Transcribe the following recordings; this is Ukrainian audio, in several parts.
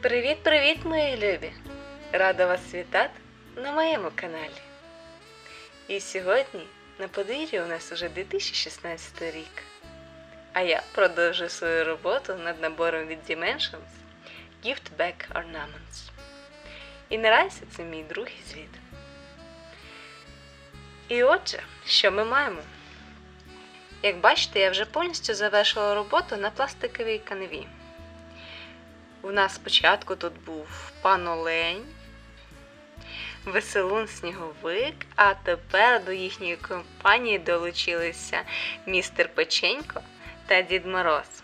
Привіт-привіт, мої любі! Рада вас вітати на моєму каналі. І сьогодні на подвір'ї у нас уже 2016 рік. А я продовжую свою роботу над набором від Dimensions Gift Back Ornaments. І наразі це мій другий звіт. І отже, що ми маємо? Як бачите, я вже повністю завершила роботу на пластиковій канві. У нас спочатку тут був пан Олень, веселун Сніговик, а тепер до їхньої компанії долучилися містер Печенько та Дід Мороз.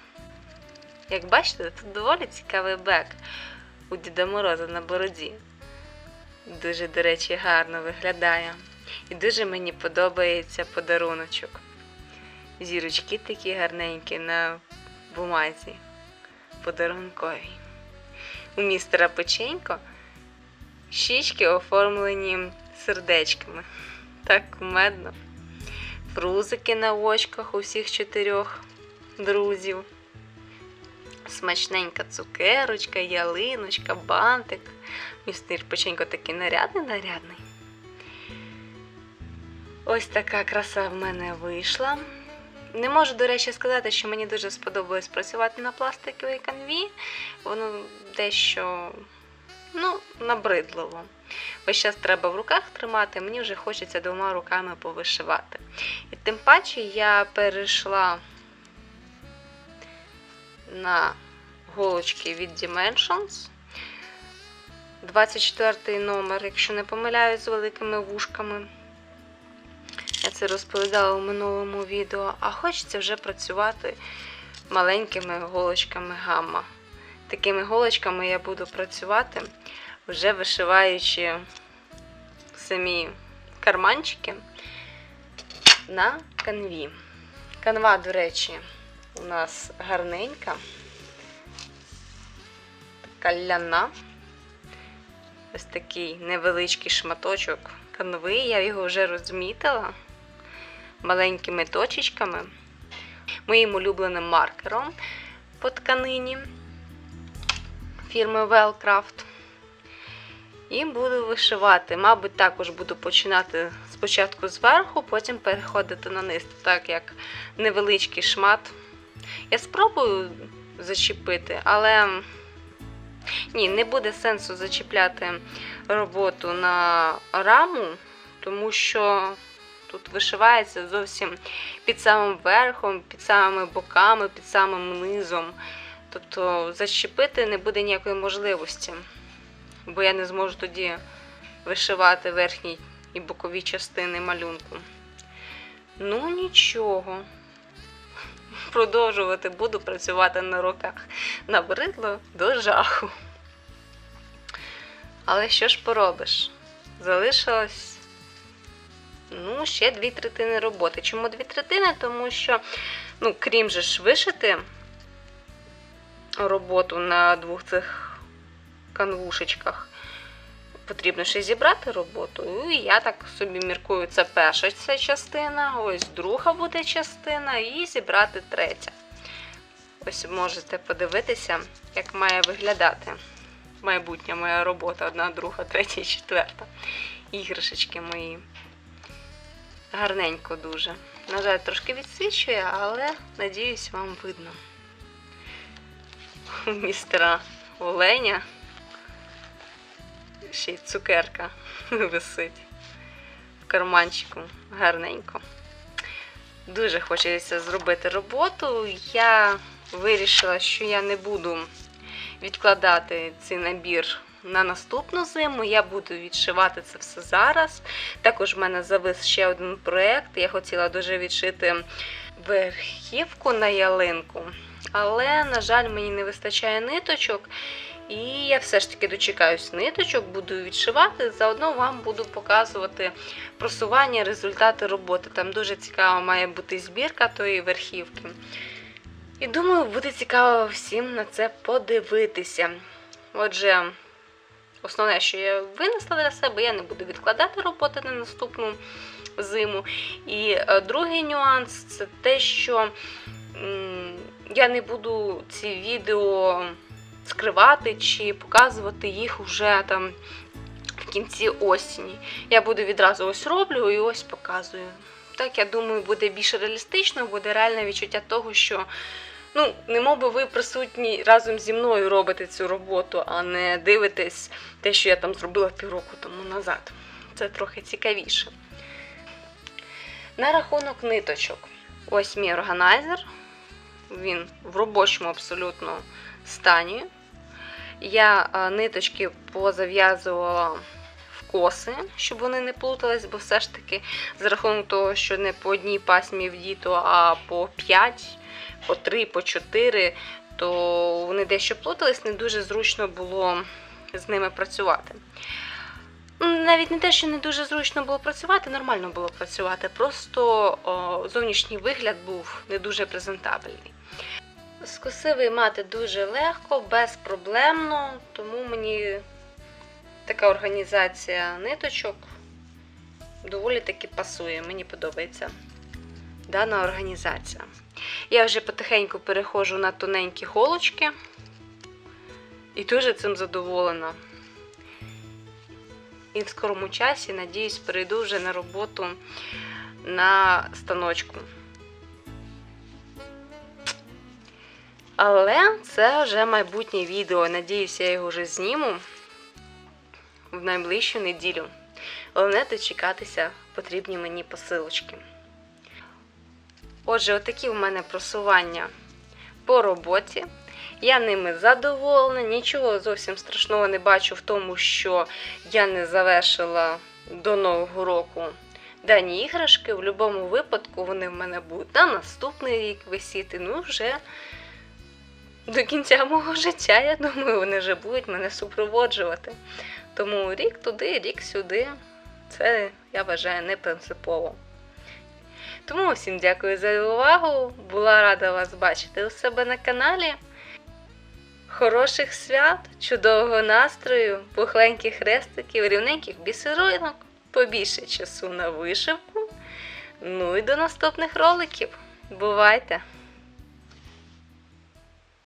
Як бачите, тут доволі цікавий бек у Діда Мороза на бороді. Дуже, до речі, гарно виглядає. І дуже мені подобається подаруночок. Зірочки такі гарненькі на бумазі. Подарункові. У містера Печенько щічки оформлені сердечками. Так кумедно. Фрузики на очках у всіх чотирьох друзів. Смачненька цукерочка, ялиночка, бантик. Містер Печенько такий нарядний нарядний. Ось така краса в мене вийшла. Не можу, до речі, сказати, що мені дуже сподобалось працювати на пластиковій канві. Воно дещо ну, набридливо. Весь час треба в руках тримати, мені вже хочеться двома руками повишивати. І тим паче я перейшла на голочки від Dimensions. 24 номер, якщо не помиляюсь, з великими вушками. Я це розповідала у минулому відео, а хочеться вже працювати маленькими голочками гамма. Такими голочками я буду працювати, вже вишиваючи самі карманчики на канві. Канва, до речі, у нас гарненька, така ляна. Ось такий невеличкий шматочок канви, я його вже розмітила маленькими точечками, моїм улюбленим маркером по тканині фірми Wellcraft. І буду вишивати. Мабуть, також буду починати спочатку зверху, потім переходити на низ, так як невеличкий шмат. Я спробую зачепити, але ні, не буде сенсу зачіпляти роботу на раму, тому що тут вишивається зовсім під самим верхом, під самими боками, під самим низом. Тобто зачепити не буде ніякої можливості, бо я не зможу тоді вишивати верхні і бокові частини малюнку. Ну, нічого. Продовжувати буду працювати на руках. Набридло до жаху. Але що ж поробиш? Залишилось ну, ще дві третини роботи. Чому дві третини? Тому що, ну, крім же ж роботу на двох цих канвушечках, потрібно ще зібрати роботу. І я так собі міркую, це перша ця частина, ось друга буде частина, і зібрати третя. Ось можете подивитися, як має виглядати майбутня моя робота, одна, друга, третя і четверта. Іграшечки мої. Гарненько дуже. На жаль, трошки відсвічує, але надіюсь, вам видно. У містера Оленя. Ще й цукерка висить в карманчику. Гарненько. Дуже хочеться зробити роботу. Я вирішила, що я не буду відкладати цей набір на наступну зиму. Я буду відшивати це все зараз. Також в мене завис ще один проєкт. Я хотіла дуже відшити верхівку на ялинку, але, на жаль, мені не вистачає ниточок. І я все ж таки дочекаюсь ниточок, буду відшивати. Заодно вам буду показувати просування, результати роботи. Там дуже цікава має бути збірка тої верхівки. І думаю, буде цікаво всім на це подивитися. Отже, основне, що я винесла для себе, я не буду відкладати роботи на наступну зиму. І е, другий нюанс це те, що я не буду ці відео скривати чи показувати їх уже там в кінці осені. Я буду відразу ось роблю і ось показую. Так, я думаю, буде більш реалістично, буде реальне відчуття того, що ну, не мов би ви присутні разом зі мною робите цю роботу, а не дивитесь те, що я там зробила півроку тому назад. Це трохи цікавіше. На рахунок ниточок. Ось мій органайзер. Він в робочому абсолютно стані. Я ниточки позав'язувала в коси, щоб вони не плутались, бо все ж таки, за рахунок того, що не по одній пасмі вдіто, а по 5, по 3, по 4, то вони дещо плутались, не дуже зручно було з ними працювати. Навіть не те, що не дуже зручно було працювати, нормально було працювати. Просто о, зовнішній вигляд був не дуже презентабельний. З коси виймати дуже легко, безпроблемно, тому мені така організація ниточок доволі таки пасує. Мені подобається дана організація. Я вже потихеньку переходжу на тоненькі голочки і дуже цим задоволена. І в скорому часі, надіюсь, перейду вже на роботу на станочку. Але це вже майбутнє відео. Надіюсь, я його вже зніму в найближчу неділю. Головне дочекатися потрібні мені посилочки. Отже, отакі в мене просування по роботі. Я ними задоволена, нічого зовсім страшного не бачу в тому, що я не завершила до Нового року дані іграшки. В будь-якому випадку вони в мене будуть на наступний рік висіти. Ну, вже до кінця мого життя, я думаю, вони вже будуть мене супроводжувати. Тому рік туди, рік сюди. Це я вважаю не принципово. Тому всім дякую за увагу. Була рада вас бачити у себе на каналі. Хороших свят, чудового настрою, пухленьких хрестиків, рівненьких бісеринок, побільше часу на вишивку. Ну і до наступних роликів. Бувайте!